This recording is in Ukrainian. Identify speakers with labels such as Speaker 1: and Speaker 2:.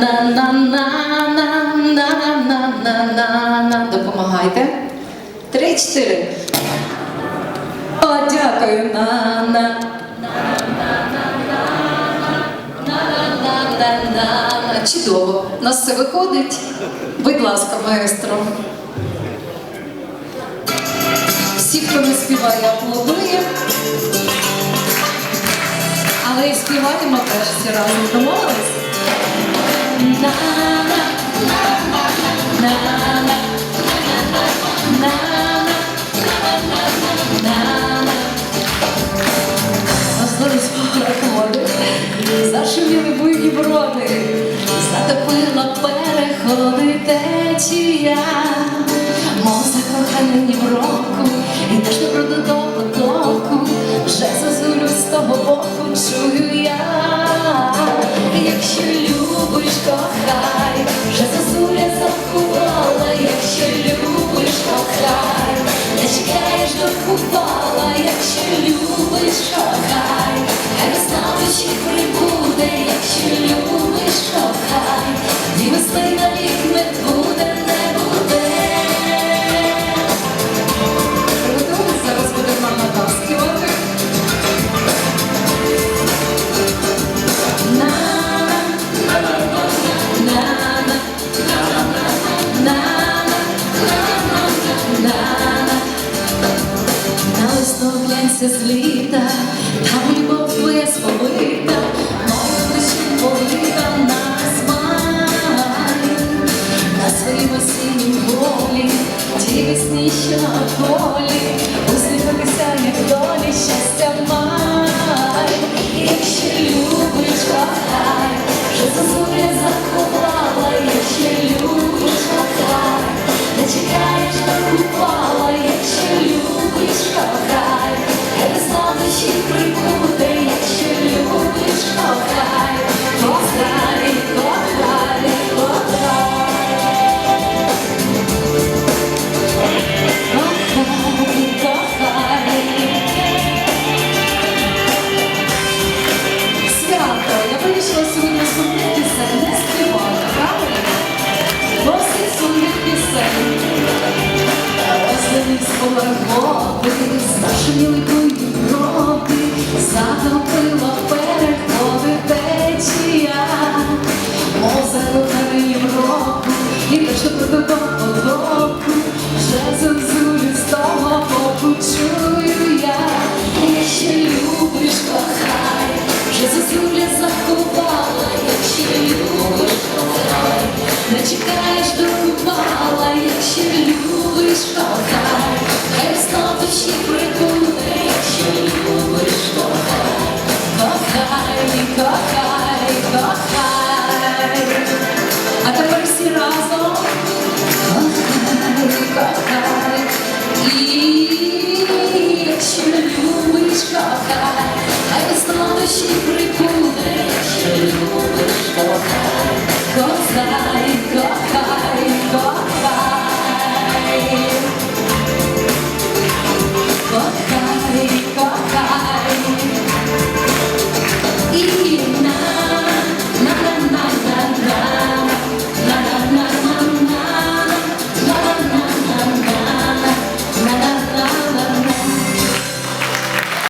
Speaker 1: На-на-на-на-на-на-на-на. Допомагайте. Три, чотири. О, дякую. На-на. Чудово. У нас все виходить. Будь ласка, маестро. Всі, хто не співає, аплодує. Але і співаємо теж всі разом. Домовились? Зашуміли буйні броди, затопила переходи течія, мов закоханий в року, і теж добро до потоку, вже зазулю з того чую я, якщо любиш, кохай, глянься з там любов твоя сповита, мою лише полита на смай, на своїм осіннім волі, ті весні, що на полі, усміхатися, як долі, щастя май, якщо любиш, Розлились поверхови, зашуміли знову ще прибуде, якщо любиш, кохай, кохай,